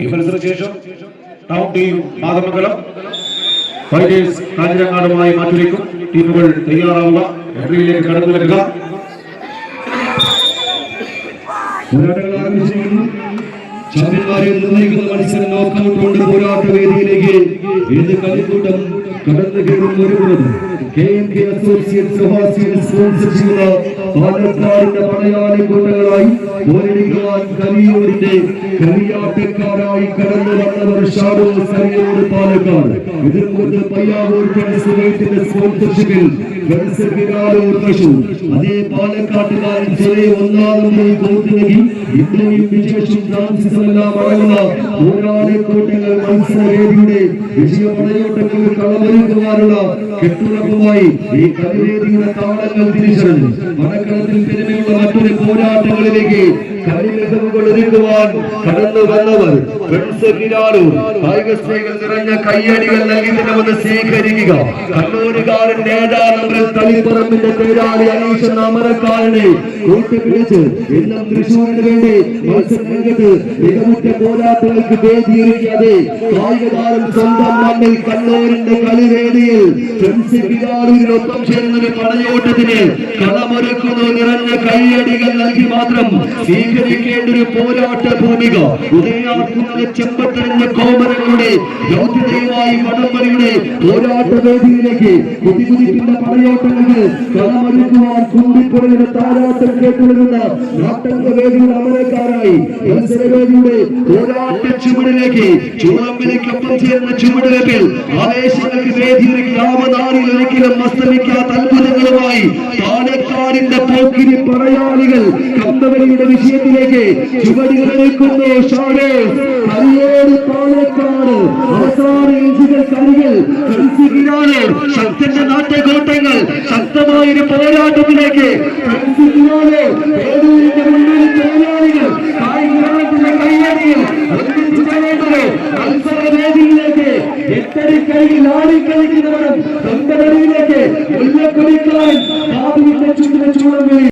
ഈ മത്സരശേഷം town team Mathamangalam fighters കാഞ്ഞിരങ്ങാടുമായി മാറ്റിവെക്കും. ടീമുകൾ തയ്യാറാവുക. എൻട്രിയിലേക്ക് കടന്നു വരിക. ചാമ്പ്യന്മാരെ നിർണയിക്കുന്ന മത്സരം നോക്കൌട്ട് കൊണ്ട് പോരാട്ട വേദിയിലേക്ക് കടന്നു കയറും ഒരുങ്ങുന്നത് കെ എം കെ അസോസിയേറ്റ് സൊഹാസിയൻ സ്പോൺസർ ചെയ്യുന്ന പാലക്കാടിന്റെ പടയാളി കൂട്ടങ്ങളായി പോരടിക്കുവാൻ കലിയൂരിന്റെ കളിയാട്ടക്കാരായി കടന്നു വന്നവർ ഷാഡോ സരിയോട് പാലക്കാട്. എതിർകൊണ്ട് പയ്യാവൂർ കൺസുലേറ്റിന്റെ സ്പോൺസർഷിപ്പിൽ തൃശൂർ അതേ പാലക്കാട്ടുകാരൻ ചെറിയ ഒന്നാമതായി കോർത്ത് നൽകി ഇന്ത്യയും വിജയശും ഫ്രാൻസിസുമെല്ലാം അടങ്ങുന്ന പോരാളിക്കൂട്ടങ്ങൾ മത്സരവേദിയുടെ വിജയ പടയോട്ടങ്ങൾ കളമൊരുക്കുവാനുള്ള കെട്ടുറപ്പുമായി ഈ കളിവേദിയുടെ താളങ്ങൾ തിരിച്ചറിഞ്ഞു മണക്കളത്തിൽ പെരുമയുള്ള മറ്റൊരു പോരാട്ടങ്ങളിലേക്ക് കളിമികവുകൾ ഒരുക്കുവാൻ കടന്നു വന്നവർ നിറഞ്ഞ കയ്യടികൾ നൽകി തന്നെ ഒന്ന് സ്വീകരിക്കുക. കണ്ണൂരുകാരൻ നേതാ നമ്പർ തളിപ്പറമ്പിന്റെ പേരാളി അനീഷ അമരക്കാരനെ കൂട്ടിപ്പിടിച്ച് എല്ലാം തൃശ്ശൂരിന് വേണ്ടി മത്സരരംഗത്ത് മികവുറ്റ പോരാട്ടങ്ങൾക്ക് വേദിയൊരുക്കിയത് കായിക താരം സ്വന്തം മണ്ണിൽ കണ്ണൂരിന്റെ കളിവേദിയിൽ ഫ്രണ്ട്സിനൊപ്പം ചേർന്ന ഒരു പടയോട്ടത്തിന് കളമൊരുക്കുന്നു കൈയടികൾ നൽകി മാത്രം സ്വീകരിക്കേണ്ട ഒരു പോരാട്ട ഭൂമിക ഉദയാർക്കുന്നത് ചെമ്പത്തിരഞ്ഞ കോമരങ്ങളുടെ ദൗത്യതയുമായി വടംവലിയുടെ പോരാട്ട വേദിയിലേക്ക് കുതികുതിക്കുന്ന പടയോട്ടങ്ങൾക്ക് കളമൊരുക്കുവാൻ കുന്തിപ്പുറയുടെ താരാട്ടം കേട്ടുകൊള്ളുന്ന നാട്ടംഗ വേദിയുടെ അമരക്കാരായി മത്സരവേദിയുടെ പോരാട്ട ചുവടിലേക്ക് ചുവടമ്പിലേക്കൊപ്പം ചേർന്ന ചുവടുവെപ്പിൽ ആവേശങ്ങൾക്ക് വേദിയുടെ ഗ്രാമനാളിൽ ഒരിക്കലും അസ്തമിക്കാത്ത അത്ഭുതങ്ങളുമായി പാലക്കാടിന്റെ പോക്കിരി പടയാളികൾ കമ്പവലിയുടെ വിഷയത്തിലേക്ക് ചുവടുകൾ കൺസിഗിനാണ് ശക്തന്റെ നാട്ടുകൂട്ടങ്ങൾ ശക്തമായൊരു പോരാട്ടത്തിലേക്ക് വേദിയുടെ മുന്നിൽ ചൂടം